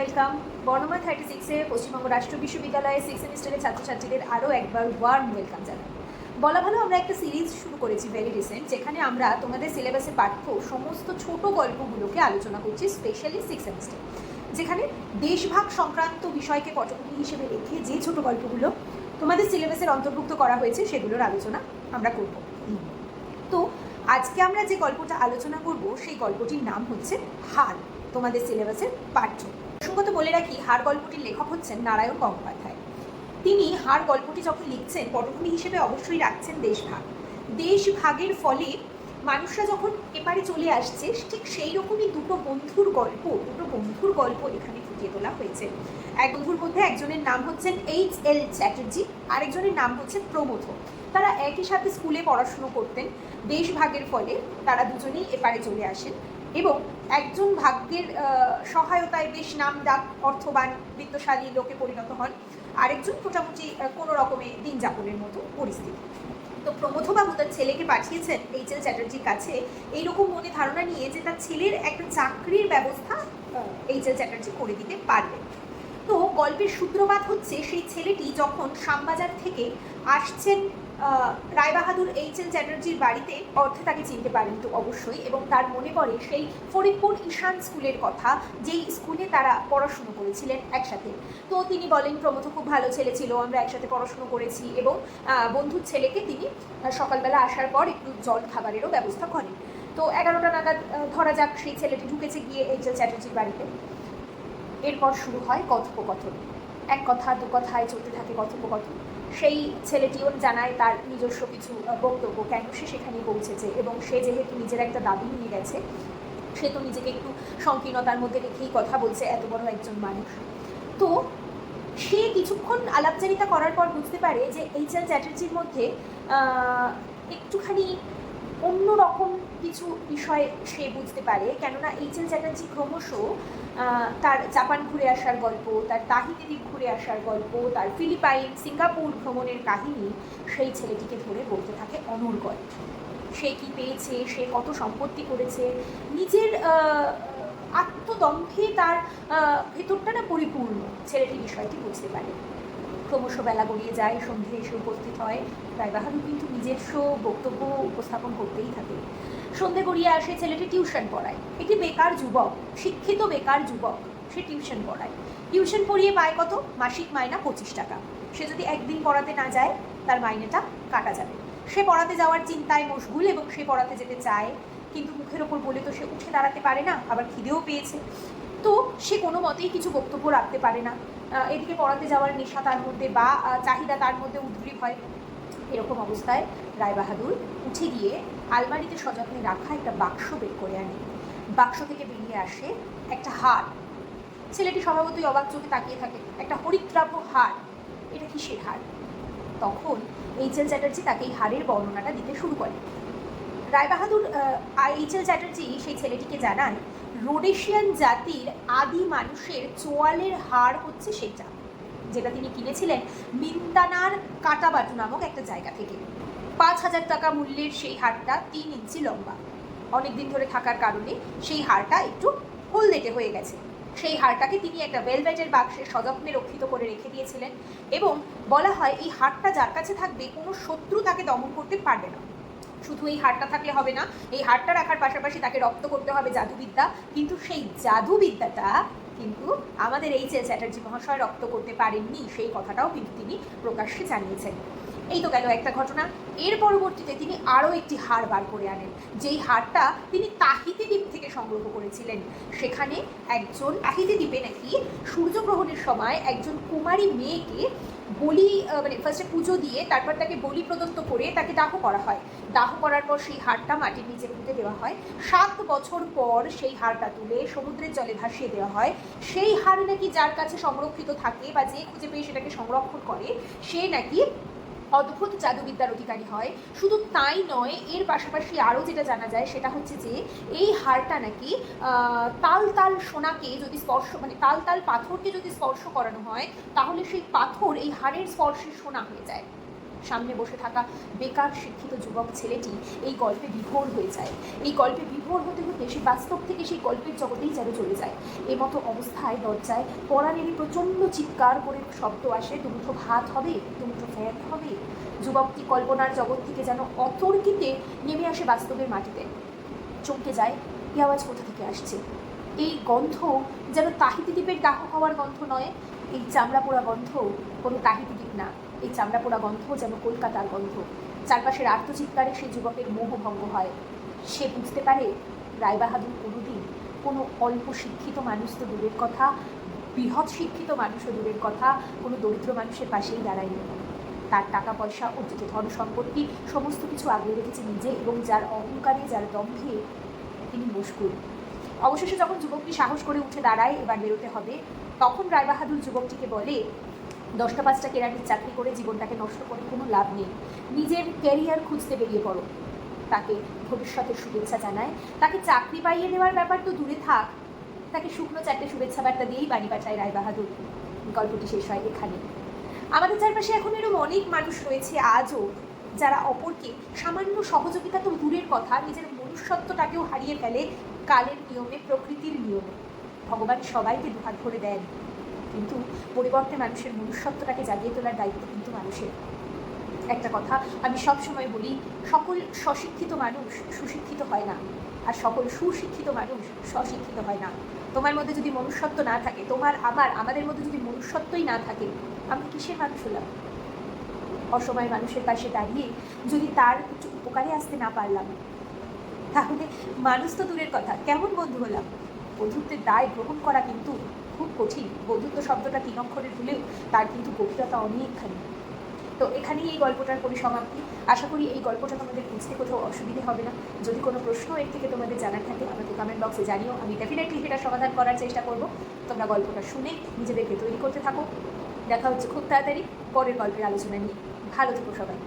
Welcome বর্ণমা thirty সিক্সে পশ্চিমবঙ্গ রাষ্ট্র বিশ্ববিদ্যালয়ে সিক্স সেমিস্টারের ছাত্রছাত্রীদের আরও একবার ওয়ার্ম ওয়েলকাম জানাই। বলা ভালো, আমরা একটা সিরিজ শুরু করেছি ভেরি রিসেন্ট যেখানে আমরা তোমাদের সিলেবাসে পাঠ্য সমস্ত ছোট গল্পগুলোকে আলোচনা করছি স্পেশালি সিক্স সেমিস্টার যেখানে দেশভাগ সংক্রান্ত বিষয়কে পটভূমি হিসেবে রেখে যে ছোট গল্পগুলো তোমাদের সিলেবাসের অন্তর্ভুক্ত করা হয়েছে সেগুলোর আলোচনা আমরা করব। তো আজকে আমরা যে গল্পটা আলোচনা করব, সেই গল্পটির নাম হচ্ছে হাল, তোমাদের সিলেবাসের পাঠ্য। প্রসঙ্গত বলে রাখি, হার গল্পটির লেখক হচ্ছেন নারায়ণ গঙ্গোপাধ্যায়। তিনি হার গল্পটি যখন লিখছেন, পটভূমি হিসেবে অবশ্যই রাখছেন দেশভাগ। দেশভাগের ফলে মানুষরা যখন এপারে চলে আসছে, ঠিক সেই রকমই দুটো বন্ধুর গল্প, দুটো বন্ধুর গল্প এখানে ফুটিয়ে তোলা হয়েছে। এক বন্ধুর মধ্যে একজনের নাম হচ্ছেন এইচ এল চ্যাটার্জি, আরেকজনের নাম হচ্ছে প্রমথ তারা একই সাথে স্কুলে পড়াশুনো করতেন। দেশভাগের ফলে তারা দুজনেই এপারে চলে আসেন। এবং একজন ভাগ্যের সহায়তায় বেশ নাম ডাক অর্থবান, বিত্তশালী লোকে পরিণত হন। আরেকজন মোটামুটি কোনো রকমে দিন যাপনের মতো পরিস্থিতি। তো প্রমথবাবু তার ছেলেকে পাঠিয়েছেন এইচ এল চ্যাটার্জির কাছে। এইরকম মনে ধারণা নিয়ে যে তার ছেলের একটা চাকরির ব্যবস্থা এইচ এল চ্যাটার্জি করে দিতে পারবেন তো গল্পের সূত্রপাত হচ্ছে, সেই ছেলেটি যখন শ্যামবাজার থেকে আসছেন রায়বাহাদুর এইচ এল চ্যাটার্জির বাড়িতে অর্থে তাকে চিনতে পারেন তো অবশ্যই এবং তার মনে পড়ে সেই ফরিদপুর ঈশান স্কুলের কথা, যেই স্কুলে তারা পড়াশুনো করেছিলেন একসাথে। তো তিনি বলেন প্রমথ খুব ভালো ছেলে ছিল, আমরা একসাথে পড়াশুনো করেছি এবং বন্ধুর ছেলেকে তিনি সকালবেলা আসার পর একটু জল খাবারেরও ব্যবস্থা করেন। তো এগারোটা নাগাদ ধরা যাক সেই ছেলেটি ঢুকেছে গিয়ে এইচ এল চ্যাটার্জির বাড়িতে। এরপর শুরু হয় কথোপকথন। এক কথা, দু কথায় চলতে থাকে কথোপকথন। সেই ছেলেটিও জানায় তার নিজস্ব কিছু বক্তব্য। কেন সে সেখানে পৌঁছেছে? এবং সে যেহেতু নিজের একটা দাবি নিয়ে গেছে, সে তো নিজেকে একটু সংকীর্ণতার মধ্যে রেখেই কথা বলছে এত বড় একজন মানুষ। তো সে কিছুক্ষণ আলাপচারিতা করার পর বুঝতে পারে যে এইচ এল চ্যাটার্জির মধ্যে একটুখানি অন্যরকম কিছু বিষয় সে বুঝতে পারে। কেননা এইচ এল চ্যাটার্জি ক্রমশ তার জাপান ঘুরে আসার গল্প, তার তাহিতি দ্বীপ ঘুরে আসার গল্প, তার ফিলিপাইন, সিঙ্গাপুর ভ্রমণের কাহিনী সেই ছেলেটিকে ধরে বলতে থাকে অনর্গল সে কি পেয়েছে? সে কত সম্পত্তি করেছে? নিজের আত্মদম্ভে তার ভেতরটা না পরিপূর্ণ? ছেলেটি বিষয়টি বুঝতে পারে। ক্রমশ বেলা গড়িয়ে যায়, সন্ধে এসে উপস্থিত হয়। রায়বাহাদুর কিন্তু নিজস্ব বক্তব্য উপস্থাপন করতেই থাকে। সন্ধে গড়িয়ে আসে ছেলেটি টিউশন পড়ায়। একটি বেকার যুবক, শিক্ষিত বেকার যুবক, সে টিউশন পড়ায়। টিউশন পড়িয়ে পায় কত? মাসিক মাইনা পঁচিশ টাকা। সে যদি একদিন পড়াতে না যায়, তার মাইনেটা কাটা যাবে। সে পড়াতে যাওয়ার চিন্তায় মশগুল এবং সে পড়াতে যেতে চায়। কিন্তু মুখের ওপর বলে তো সে উঠে দাঁড়াতে পারে না, আবার খিদেও পেয়েছে। তো সে কোনো মতেই কিছু বক্তব্য রাখতে পারে না। এদিকে পড়াতে যাওয়ার নেশা তার মধ্যে বা চাহিদা তার মধ্যে উদ্গ্রীব হয়। এরকম অবস্থায় রায়বাহাদুর উঠে গিয়ে আলমারিতে সযত্নে রাখা একটা বাক্স বের করে আনে। বাক্স থেকে বেরিয়ে আসে একটা হার। ছেলেটি স্বভাবতই অবাক চোখে তাকিয়ে থাকে। একটা হরিদ্রাব্য হার। এটা কিসের হার? তখন এইচ এল চ্যাটার্জি তাকে এই হারের বর্ণনাটা দিতে শুরু করে। রায়বাহাদুর এইচ এল চ্যাটার্জি সেই ছেলেটিকে জানান, রোডেশিয়ান জাতির আদি মানুষের চোয়ালের হার হচ্ছে সেটা। যেটা তিনি কিনেছিলেন মিন্দানার কাটাবাটু নামক একটা জায়গা থেকে। পাঁচ হাজার টাকা মূল্যের সেই হারটা তিন ইঞ্চি লম্বা। অনেক দিন ধরে থাকার কারণে সেই হারটা একটু হলদেটে হয়ে গেছে। সেই হারটাকে তিনি একটা ভেলভেটের বাক্সে সযত্নে রক্ষিত করে রেখে দিয়েছিলেন এবং বলা হয় এই হারটা যার কাছে থাকবে কোনো শত্রু তাকে দমন করতে পারবে না। শুধু এই হারটা থাকলে হবে না, এই হারটা রাখার পাশাপাশি তাকে রপ্ত করতে হবে জাদুবিদ্যা, কিন্তু সেই জাদুবিদ্যাটা কিন্তু আমাদের এইচএস চ্যাটার্জি মহাশয় রক্ত করতে পারেননি সেই কথাটাও কিন্তু তিনি প্রকাশ্যে জানিয়েছেন। এই তো গেল একটা ঘটনা। এর পরবর্তীতে তিনি আরও একটি হার বার করে আনেন। যেই হারটা তিনি তাহিতি দ্বীপ থেকে সংগ্রহ করেছিলেন। সেখানে একজন তাহিতি দ্বীপে নাকি সূর্যগ্রহণের সময় একজন কুমারী মেয়েকে বলি মানে ফার্স্টে পুজো দিয়ে তারপর তাকে বলি প্রদত্ত করে তাকে দাহ করা হয়। দাহ করার পর সেই হাড়টা মাটির নিচে পুঁতে দেওয়া হয়। সাত বছর পর সেই হাড়টা তুলে সমুদ্রের জলে ভাসিয়ে দেওয়া হয়। সেই হাড় নাকি যার কাছে সংরক্ষিত থাকে বা যে খুঁজে পেয়ে সেটাকে সংরক্ষণ করে, সে নাকি অদ্ভুত জাদুবিদ্যার অধিকারী হয়। শুধু তাই নয়, এর পাশাপাশি আরও যেটা জানা যায় সেটা হচ্ছে যে, এই হারটা নাকি তাল তাল সোনাকে যদি স্পর্শ মানে তাল তাল পাথরকে যদি স্পর্শ করানো হয়, তাহলে সেই পাথর এই হাড়ের স্পর্শে সোনা হয়ে যায়। সামনে বসে থাকা বেকার শিক্ষিত যুবক ছেলেটি এই গল্পে বিভোর হয়ে যায়। এই গল্পে বিভোর হতে হতে সে বাস্তব থেকে সেই গল্পের জগতেই যেন চলে যায়। এমতো অবস্থায় দরজায় পড়ানেরই প্রচণ্ড চিৎকার করে শব্দ আসে দুমুঠো ভাত হবে দুমুঠো ফ্যান হবে। যুবকটি কল্পনার জগৎ থেকে যেন অতর্কিতে নেমে আসে বাস্তবের মাটিতে। চমকে যায় এই আওয়াজ কোথা থেকে আসছে? এই গন্ধ যেন তাহিতি দ্বীপের দাহ হওয়ার গন্ধ নয়, এই চামড়া পোড়া গন্ধ কোনো তাহিতি দ্বীপ না। এই চামড়া পোড়া গন্ধ যেন কলকাতার গন্ধ। চারপাশের আত্মচিৎকারে সেই যুবকের মোহভঙ্গ হয়। সে বুঝতে পারে রায়বাহাদুর কোনোদিন কোনো অল্প শিক্ষিত মানুষ তো দূরের কথা, বৃহৎ শিক্ষিত মানুষও দূরের কথা, কোনো দরিদ্র মানুষের পাশেই দাঁড়ায়নি। তার টাকা পয়সা অর্জিত ধন সম্পত্তি সমস্ত কিছু আগলে রেখেছে নিজে এবং যার অহংকারে, যার দম্ভে তিনি মুশকুল অবশেষে যখন যুবকটি সাহস করে উঠে দাঁড়ায়, এবার বেরোতে হবে, তখন রায়বাহাদুর যুবকটিকে বলে দশটা পাঁচটা কেরানির চাকরি করে জীবনটাকে নষ্ট করে কোনো লাভ নেই। নিজের ক্যারিয়ার খুঁজতে বেরিয়ে পড়ো। তাকে ভবিষ্যতের শুভেচ্ছা জানায়। তাকে চাকরি পাইয়ে দেওয়ার ব্যাপার তো দূরে থাক। তাকে শুকনো চারটে শুভেচ্ছা বার্তা দিয়েই বাড়ি পাঠায় রায়বাহাদুর। গল্পটি শেষ হয় এখানে। আমাদের চারপাশে এখন এরকম অনেক মানুষ রয়েছে আজও, যারা অপরকে সামান্য সহযোগিতা তো দূরের কথা, নিজের মনুষ্যত্বটাকেও হারিয়ে ফেলে কালের নিয়মে, প্রকৃতির নিয়মে। ভগবান সবাইকে দুহাত ভরে দেন। কিন্তু পরিবর্তে মানুষের মনুষ্যত্বটাকে জাগিয়ে তোলার দায়িত্ব কিন্তু মানুষের। একটা কথা, আমি সব সময় বলি, সকল স্বশিক্ষিত মানুষ সুশিক্ষিত হয় না। আর সকল সুশিক্ষিত মানুষ স্বশিক্ষিত হয় না। তোমার মধ্যে যদি মনুষ্যত্ব না থাকে, তোমার আমার, আমাদের মধ্যে যদি মনুষ্যত্বই না থাকে আমরা কিসের মানুষ হলাম? অসময় মানুষের পাশে দাঁড়িয়ে যদি তার একটু উপকারে আসতে না পারলাম, তাহলে মানুষ তো দূরের কথা, কেমন বন্ধু হলাম? বন্ধুত্বের দায় গ্রহণ করা কিন্তু খুব কঠিন। বন্ধুত্ব শব্দটা তিন অক্ষরের হলেও তার কিন্তু গভীরতা অনেকখানি। তো এখানেই এই গল্পটার পরিসমাপ্তি। আশা করি এই গল্পটা তোমাদের বুঝতে কোথাও অসুবিধে হবে না। যদি কোনো প্রশ্ন এর থেকে তোমাদের জানার থাকে, আমাকে কমেন্ট বক্সে জানিও। আমি ডেফিনেটলি সেটা সমাধান করার চেষ্টা করব। তোমরা গল্পটা শুনে নিজেদেরকে তৈরি করতে থাকো। দেখা হচ্ছে খুব তাড়াতাড়ি পরের গল্পের আলোচনা নিয়ে। ভালো থেকো সবাই।